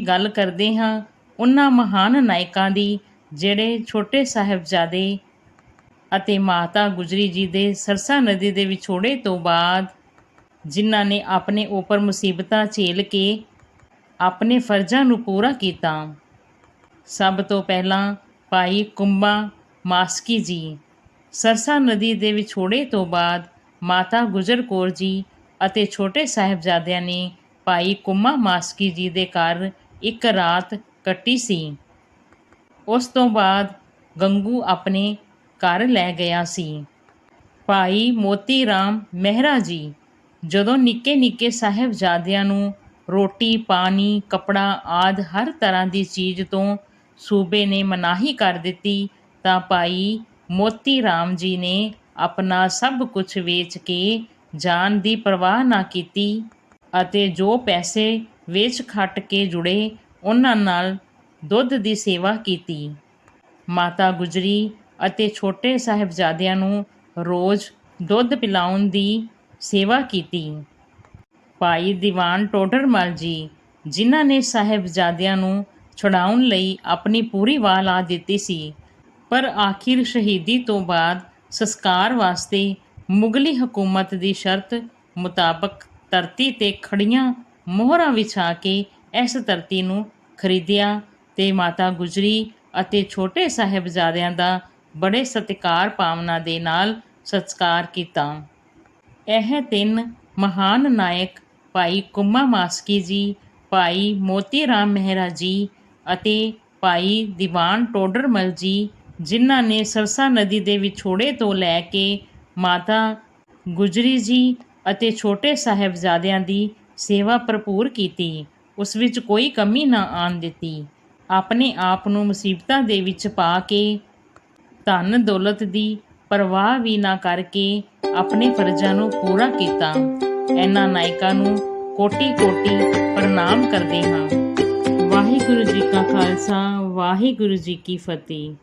ਗੱਲ ਕਰਦੇ ਹਾਂ ਉਹਨਾਂ ਮਹਾਨ ਨਾਇਕਾਂ ਦੀ, ਜਿਹੜੇ ਛੋਟੇ ਸਾਹਿਬਜ਼ਾਦੇ ਅਤੇ ਮਾਤਾ ਗੁਜਰੀ ਜੀ ਦੇ ਸਰਸਾ ਨਦੀ ਦੇ ਵਿਛੋੜੇ ਤੋਂ ਬਾਅਦ ਜਿਨ੍ਹਾਂ ਨੇ ਆਪਣੇ ਉੱਪਰ ਮੁਸੀਬਤਾਂ ਝੇਲ ਕੇ ਆਪਣੇ ਫਰਜ਼ਾਂ ਨੂੰ ਪੂਰਾ ਕੀਤਾ। ਸਭ ਤੋਂ ਪਹਿਲਾਂ ਭਾਈ ਕੁੰਬਾ ਮਾਸਕੀ ਜੀ, ਸਰਸਾ ਨਦੀ ਦੇ ਵਿਛੋੜੇ ਤੋਂ ਬਾਅਦ ਮਾਤਾ ਗੁਜਰ ਕੌਰ ਜੀ ਅਤੇ ਛੋਟੇ ਸਾਹਿਬਜ਼ਾਦਿਆਂ ਨੇ ਭਾਈ ਕੁੰਮਾ ਮਾਸਕੀ ਜੀ ਦੇ ਘਰ ਇੱਕ ਰਾਤ ਕੱਟੀ ਸੀ। ਉਸ ਤੋਂ ਬਾਅਦ ਗੰਗੂ ਆਪਣੇ ਘਰ ਲੈ ਗਿਆ ਸੀ। ਭਾਈ ਮੋਤੀ ਰਾਮ ਮਹਿਰਾ ਜੀ ਜਦੋਂ ਨਿੱਕੇ ਨਿੱਕੇ ਸਾਹਿਬਜ਼ਾਦਿਆਂ ਨੂੰ ਰੋਟੀ, ਪਾਣੀ, ਕਪੜਾ ਆਦ ਹਰ ਤਰ੍ਹਾਂ ਦੀ ਚੀਜ਼ ਤੋਂ ਸੂਬੇ ਨੇ ਮਨਾਹੀ ਕਰ ਦਿੱਤੀ, ਤਾਂ ਭਾਈ ਮੋਤੀ ਰਾਮ ਜੀ ਨੇ ਆਪਣਾ ਸਭ ਕੁਝ ਵੇਚ ਕੇ ਜਾਨ ਦੀ ਪਰਵਾਹ ਨਾ ਕੀਤੀ ਅਤੇ ਜੋ ਪੈਸੇ ਵੇਚ ਖੱਟ ਕੇ ਜੁੜੇ ਉਹਨਾਂ ਨਾਲ ਦੁੱਧ ਦੀ ਸੇਵਾ ਕੀਤੀ। ਮਾਤਾ ਗੁਜਰੀ ਅਤੇ ਛੋਟੇ ਸਾਹਿਬਜ਼ਾਦਿਆਂ ਨੂੰ ਰੋਜ਼ ਦੁੱਧ ਪਿਲਾਉਣ ਦੀ ਸੇਵਾ ਕੀਤੀ। ਭਾਈ ਦੀਵਾਨ ਟੋਡਰਮਲ ਜੀ, ਜਿਨ੍ਹਾਂ ਨੇ ਸਾਹਿਬਜ਼ਾਦਿਆਂ ਨੂੰ ਛੁਡਾਉਣ ਲਈ ਆਪਣੀ ਪੂਰੀ ਵਾਹ ਲਾ ਦਿੱਤੀ ਸੀ, ਪਰ ਆਖਿਰ ਸ਼ਹੀਦੀ ਤੋਂ ਬਾਅਦ ਸੰਸਕਾਰ ਵਾਸਤੇ ਮੁਗਲੀ ਹਕੂਮਤ ਦੀ ਸ਼ਰਤ ਮੁਤਾਬਕ ਧਰਤੀ ਤੇ ਖੜੀਆਂ ਮੋਹਰਾਂ ਵਿਛਾ ਕੇ ਇਸ ਧਰਤੀ ਨੂੰ ਖਰੀਦਿਆ ਤੇ ਮਾਤਾ ਗੁਜਰੀ ਅਤੇ ਛੋਟੇ ਸਾਹਿਬਜ਼ਾਦਿਆਂ ਦਾ ਬੜੇ ਸਤਿਕਾਰ ਭਾਵਨਾ ਦੇ ਨਾਲ ਸਤਿਕਾਰ ਕੀਤਾ। ਇਹ ਤਿੰਨ ਮਹਾਨ ਨਾਇਕ ਭਾਈ ਕੁੰਮਾ ਮਾਸਕੀ ਜੀ, ਭਾਈ ਮੋਤੀ ਰਾਮ ਮਹਿਰਾ ਜੀ ਅਤੇ ਭਾਈ ਦੀਵਾਨ ਟੋਡਰਮਲ ਜੀ, ਜਿਨ੍ਹਾਂ ਨੇ ਸਰਸਾ ਨਦੀ ਦੇ ਵਿਛੋੜੇ ਤੋਂ ਲੈ ਕੇ ਮਾਤਾ ਗੁਜਰੀ ਜੀ ਅਤੇ ਛੋਟੇ ਸਾਹਿਬਜ਼ਾਦਿਆਂ ਦੀ ਸੇਵਾ ਭਰਪੂਰ ਕੀਤੀ, ਉਸ ਵਿੱਚ ਕੋਈ ਕਮੀ ਨਾ ਆਣ ਦਿੱਤੀ। ਆਪਣੇ ਆਪ ਨੂੰ ਮੁਸੀਬਤਾਂ ਦੇ ਵਿੱਚ ਪਾ ਕੇ, ਧਨ ਦੌਲਤ ਦੀ ਪਰਵਾਹ ਵੀ ਨਾ ਕਰਕੇ ਆਪਣੇ ਫਰਜ਼ਾਂ ਨੂੰ ਪੂਰਾ ਕੀਤਾ। ਇਹਨਾਂ ਨਾਇਕਾਂ ਨੂੰ ਕੋਟੀ ਕੋਟੀ ਪ੍ਰਣਾਮ ਕਰਦੇ ਹਾਂ। ਵਾਹਿਗੁਰੂ ਜੀ ਕਾ ਖਾਲਸਾ, ਵਾਹਿਗੁਰੂ ਜੀ ਕੀ ਫਤਿਹ।